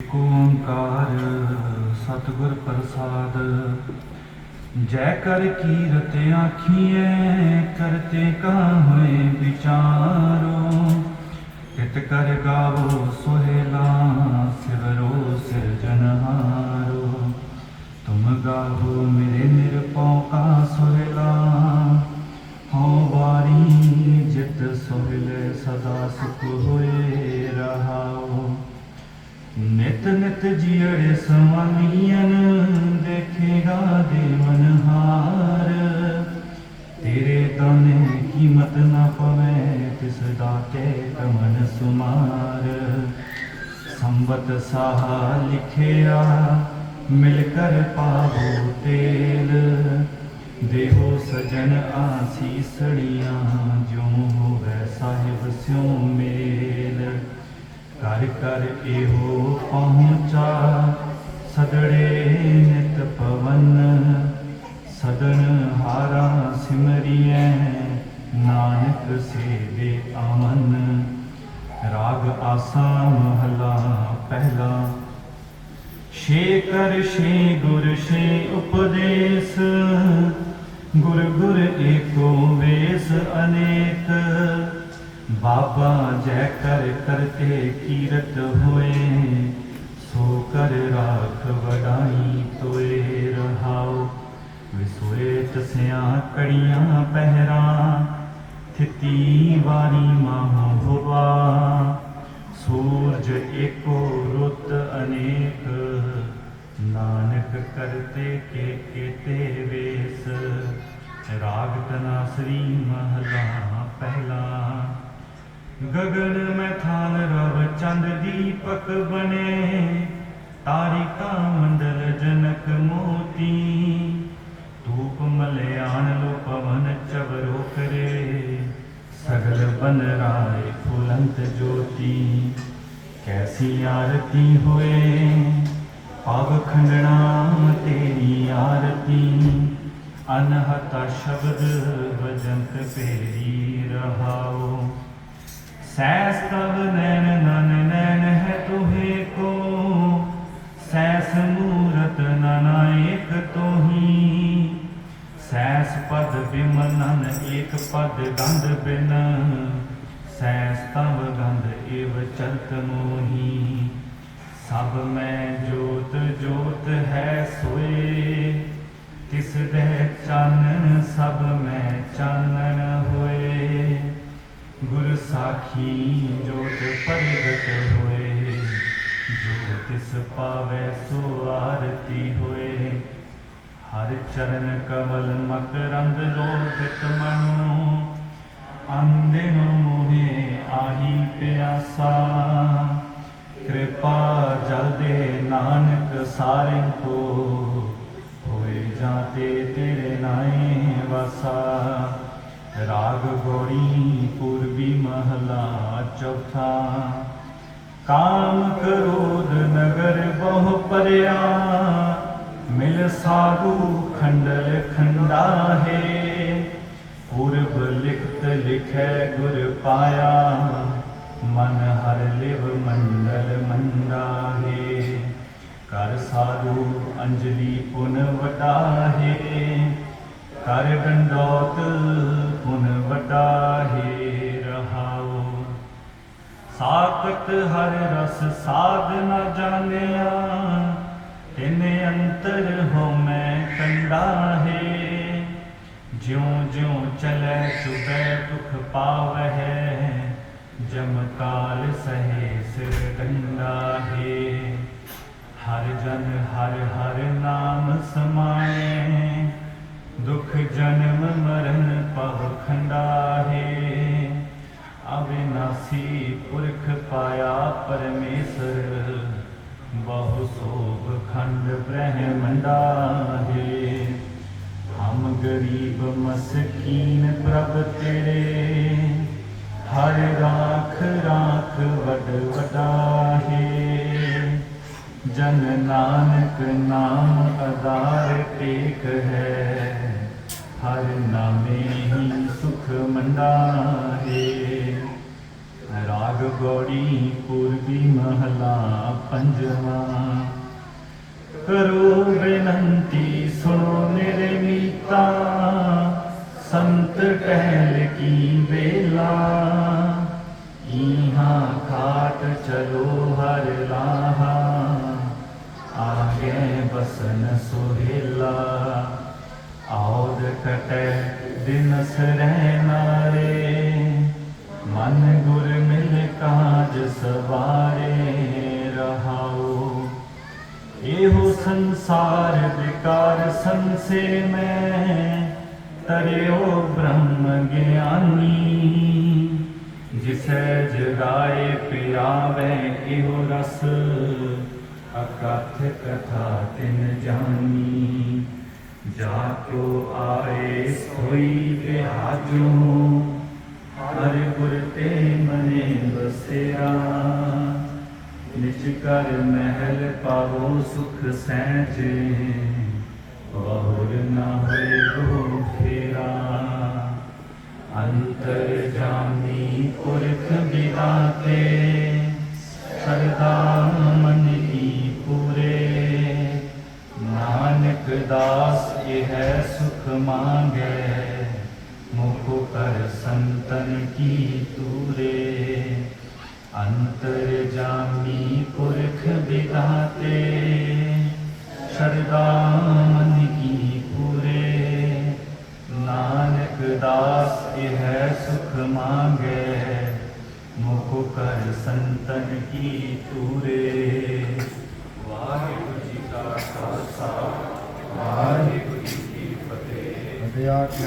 ਏਕ ਓੰਕਾਰ ਸਤਿਗੁਰ ਪ੍ਰਸਾਦ, ਜੈ ਕਰ ਕੀਰਤ ਆਖੀਐ, ਕਰਤੇ ਕਾਹੇ ਵਿਚਾਰੋ। ਤਿਤ ਕਰ ਗਾਵੋ ਸੋਹਿਲਾ ਸਿਵਰੋ ਸਿਰਜਨਹਾਰੋ ਤੁਮ ਗਾਵੋ ਮੇਰੇ ਨਿਰਪਉ ਕਾ ਸੋਹਿਲਾ ਹਉ ਵਾਰੀ ਜਿਤ ਸੋਹਿਲੇ ਸਦਾ ਸੁਖ ਹੋਏ। ਨਿਤ ਨਿਤ ਜੀੜੇ ਸਵਾਲੀਆਂ ਦੇਖੇਗਾ ਦੇ ਮਨਹਾਰ। ਤੇਰੇ ਦਾਨੇ ਕੀਮਤ ਨਾ ਪਵੇ ਤਿਸ ਦਾਤੇ ਕਮਨ ਸੁਮਾਰ। ਸੰਬਤ ਸਾਹ ਲਿਖਿਆ, ਮਿਲ ਕਰ ਪਾਵੋ ਤੇਲ। ਦੇਹੋ ਸਜਣ ਆਸੀਸੜੀਆਂ ਜਿਉ ਹੋਵੇ ਸਾਹਿਬ ਸਿਉ ਮੇਲ। ਕਰ ਕਰ ਇਹੋ ਪਹੁੰਚਾ। ਸਦੜੇ ਨਿਤ ਪਵਨ ਸਦਨ ਹਾਰਾ ਸਿਮਰਿਐ। ਨਾਨਕ ਸੇਵੇ ਅਮਨ, ਰਾਗ ਆਸਾ ਮਹਲਾ ਪਹਿਲਾ। ਛੇ ਕਰ ਛੇ ਗੁਰ ਛੇ ਉਪਦੇਸ, ਗੁਰ ਗੁਰ ਏਕੋ ਵੇਸ ਅਨੇਕ। ਬਾਬਾ ਜੈ ਕਰ ਕਰਤੇ ਕੀਰਤ ਹੋਏ, ਸੋ ਕਰ ਰਾਖ ਵਡਾਈ ਤੋਏ ਰਹਾਉ। ਵਿਸੋਏ ਤਸਿਆ ਕੜੀਆਂ ਪਹਿਰਾ, ਥਿਤੀ ਵਾਰੀ ਮਾਹ ਹੋਵਾ। ਸੂਰਜ ਏਕੋ ਰੁੱਤ ਅਨੇਕ, ਨਾਨਕ ਕਰਤੇ ਕੇ ਕੀਤੇ ਵੇਸ। ਰਾਗ ਤਨਾਸਰੀ ਮਹਲਾ ਪਹਿਲਾ। ਗਗਨ ਮੈਂ ਥਾਨ ਰਵ ਚੰਦ ਦੀਪਕ ਬਨੇ ਤਾਰਿਕਾ ਮੰਡਲ ਜਨਕ ਮੋਤੀ। ਧੂਪ ਮਲਿਆਣ ਲੋ ਪਵਨ ਚਵਰੋ ਕਰੇ ਸਗਲ ਬਨ ਰਾਏ ਫੁਲੰਤ ਜੋਤੀ। ਕੈਸੀ ਆਰਤੀ ਹੋਏ? ਪਵ ਖੰਡਣਾ ਤੇਰੀ ਆਰਤੀ। ਅਨਹਤਾ ਸ਼ਬਦ ਸੈਸ ਤਵ ਨੈਣ ਨਨ ਨੈਣ ਹੈ ਤੁਹੇ ਕੋ। ਸੈਸ ਮੂਰਤ ਨਨਾਇਕ ਤੋਹੀ। ਸੈਸ ਪਦ ਬਿਮਨਨ ਏਕ ਪਦ ਗੰਧ ਬਿਨ। ਸੈਸ ਤਵ ਗੰਧ ਏਵ ਚਲਤ ਮੋਹੀ। ਸਭ ਮੈਂ ਜੋਤ ਜੋਤ ਹੈ ਤਿਸ ਪਾਵੇ ਸੋ ਆਰਤੀ ਹੋਏ। ਹਰ ਚਰਨ ਕਮਲ ਮਕਰੰਦ ਲੋਕਿਤ ਮਨੋ। ਅੰਦੇ ਨੂੰ ਮੋਹੇ ਆਹੀ ਪਿਆਸਾ। ਕਿਰਪਾ ਜਲ ਦੇ ਨਾਨਕ ਸਾਰੇ ਕੋ। ਹੋਏ ਜਾਤੇ ਤੇਰੇ ਨਾਏ ਵਸਾ। ਰਾਗ ਗੋੜੀ ਪੂਰਬੀ ਮਹਲਾ ਚੌਥਾ। ਕਾਮ ਕਰੋਧ ਨਗਰ ਬਹੁ ਪਰਿਆ ਮਿਲ ਸਾਧੂ ਖੰਡਲ ਖੰਡਾ ਹੈ ਪੂਰਬ ਲਿਖਤ ਲਿਖੈ ਗੁਰ ਪਾਇਆ ਮਨ ਹਰ ਲਿਵ ਮੰਡਲ ਮੰਦਾ ਹੈ ਕਰ ਸਾਧੂ ਅੰਜਲੀ ਪੁਨ ਵਟਾਹੇ ਕਰ ਡੰਡੋਤ ਪੁਨ ਵਟਾਹੇ ਰਹਾਉ ਸਾਖਤ ਹਰ ਰਸ ਸਾਧ ਨ ਜਾਣਿਆ, ਤਿਨ ਅੰਤਰ ਹੋ ਮੈਂ ਕੰਡਾ ਹੈ ਜਿਉ ਜਿਉ ਚਲੇ ਸੁਬੈ ਦੁਖ ਪਾਵਹਿ, ਜਮ ਕਾਲ ਸਹੇ ਸਿਰ ਗੰਡਾ ਹੈ ਹਰ ਜਨ ਹਰ ਹਰ ਸੋਭ ਖੰਡ ਬ੍ਰਹਮੰਡਾ ਹੈ ਹਮ ਗਰੀਬ ਮਸਕੀਨ ਪ੍ਰਭ ਤੇਰੇ। ਹਰ ਰਾਖ ਰਾਖ ਵਡ ਵਡਾ ਹੈ ਜਨ ਨਾਨਕ ਨਾਮ ਆਧਾਰ ਟੇਕ ਹੈ। ਹਰ ਨਾਮੇ ਹੀ ਸੁਖ ਮੰਡਾ ਹੈ ਗੋੜੀ ਪੂਰਬੀ ਮਹਲਾ ਪੰਜਵਾਂ। ਕਰੋ ਬੇਨੰਤੀ, ਸੁਣੋ ਮੇਰੇ ਮੀਤਾ। ਸੰਤ ਟਹਿਲ ਕੀ ਵੇਲਾ। ਇਹਾਂ ਖਾਟ ਚਲੋ ਹਰ ਲਾਹਾ। ਆਗੇ ਬਸਨ ਸੁਹੇਲਾ। ਆਉਦ ਕਟੈ ਦਿਨਸ ਰਹਿਨਾਰੇ ਮਨ ਗੁ ਕਾਜ ਸਵਾਰੇ ਰਹਾਓ। ਇਹੋ ਸੰਸਾਰ ਵਿਕਾਰ ਸੰਸੇ ਮੈਂ, ਤਰਿਓ ਬ੍ਰਹਮ ਗਿਆਨੀ। ਜਿਸੈ ਜਗਾਏ ਪਿਆਵੇ, ਇਹੋ ਰਸ ਅਕਥ ਕਥਾ ਤਿਨ ਜਾਨੀ ਜਾ ਕੋ ਆਏ, ਸੋਈ ਬਿਹਾਜੂ ਹਰ ਕਰ ਮਹਿਲ ਪਾਵੋ ਸੁਖ ਸਹਿਜ ਬਹੁਰ ਨਾ ਹੋਏ ਗੋ ਫੇਰਾ। ਅੰਤਰ ਜਾਮੀ ਪੁਰਖ ਬਿਦਾਤੇ ਸਰਦਾ ਮਨ ਕੀ ਪੂਰੇ। ਨਾਨਕ ਦਾਸ ਇਹ ਸੁਖ ਮੰਗੇ, ਮੁਖ ਕਰ ਸੰਤਨ ਕੀ ਤੂਰੇ ਅੰਤਰ ਜਾਮੀ ਸੁਖ ਮੰਗੇ ਮੁਖ ਕਰ ਸੰਤਨ ਕੀ ਤੂਰੇ। ਵਾਹਿਗੁਰੂ ਜੀ ਕਾ ਖਾਲਸਾ, ਵਾਹਿਗੁਰੂ ਜੀ ਕੀ ਫਤਿਹ।